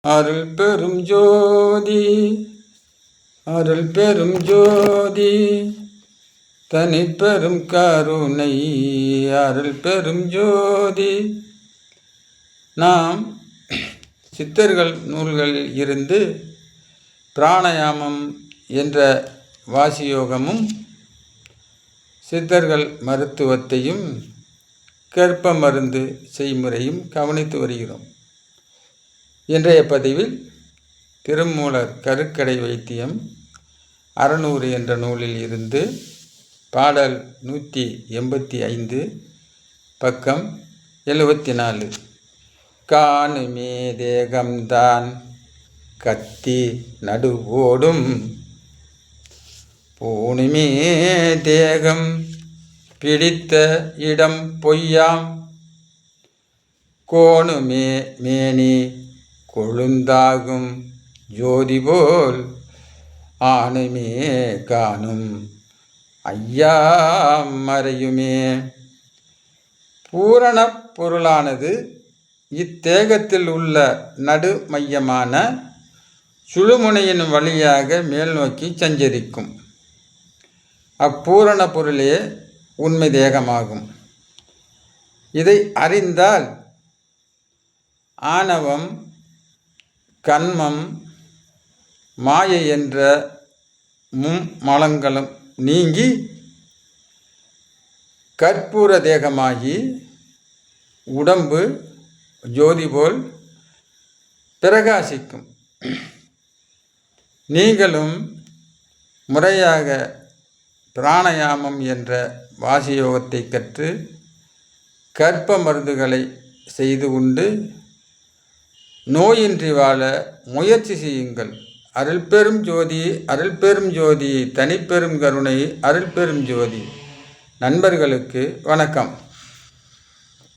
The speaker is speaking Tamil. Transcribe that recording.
அருள் பெரும் ஜோதி அருள் பெரும் ஜோதி தனி பெரும் கருணை அருள் பெரும் ஜோதி. நாம் சித்தர்கள் நூல்களில் இருந்து பிராணயாமம் என்ற வாசியோகமும் சித்தர்கள் மருத்துவத்தையும் கற்ப மருந்து செய்முறையும் கவனித்து வருகிறோம். இன்றைய பதிவில் திருமூலர் கருக்கடை வைத்தியம் அறநூறு என்ற நூலில் இருந்து பாடல் நூற்றி எண்பத்தி ஐந்து பக்கம் எழுபத்தி நாலு. காணுமே தேகம்தான் கத்தி நடுவோடும். பூணுமே தேகம் பிடித்த இடம் பொய்யாம். கோணுமே மேனி கொழுந்தாகும் ஜோதி போல் ஆணுமே காணும். ஐயா மறையுமே. பூரண பொருளானது இத்தேகத்தில் உள்ள நடு மையமான சுழுமுனையின் வழியாக மேல் நோக்கி சஞ்சரிக்கும். அப்பூரண பொருளே உண்மை தேகமாகும். இதை அறிந்தால் ஆணவம் கண்மம் மாயை என்ற மும் மலங்களும் நீங்கி கற்பூர தேகமாகி உடம்பு ஜோதி போல் பிரகாசிக்கும். நீங்களும் முறையாக பிராணயாமம் என்ற வாசியோகத்தை கற்று கற்ப மருந்துகளை செய்து உண்டு. நோயின்றி வாழ முயற்சி செய்யுங்கள். அருள் பெரும் ஜோதி அருள் பெரும் ஜோதி தனிப்பெரும் கருணை அருள் பெரும் ஜோதி. நண்பர்களுக்கு வணக்கம்.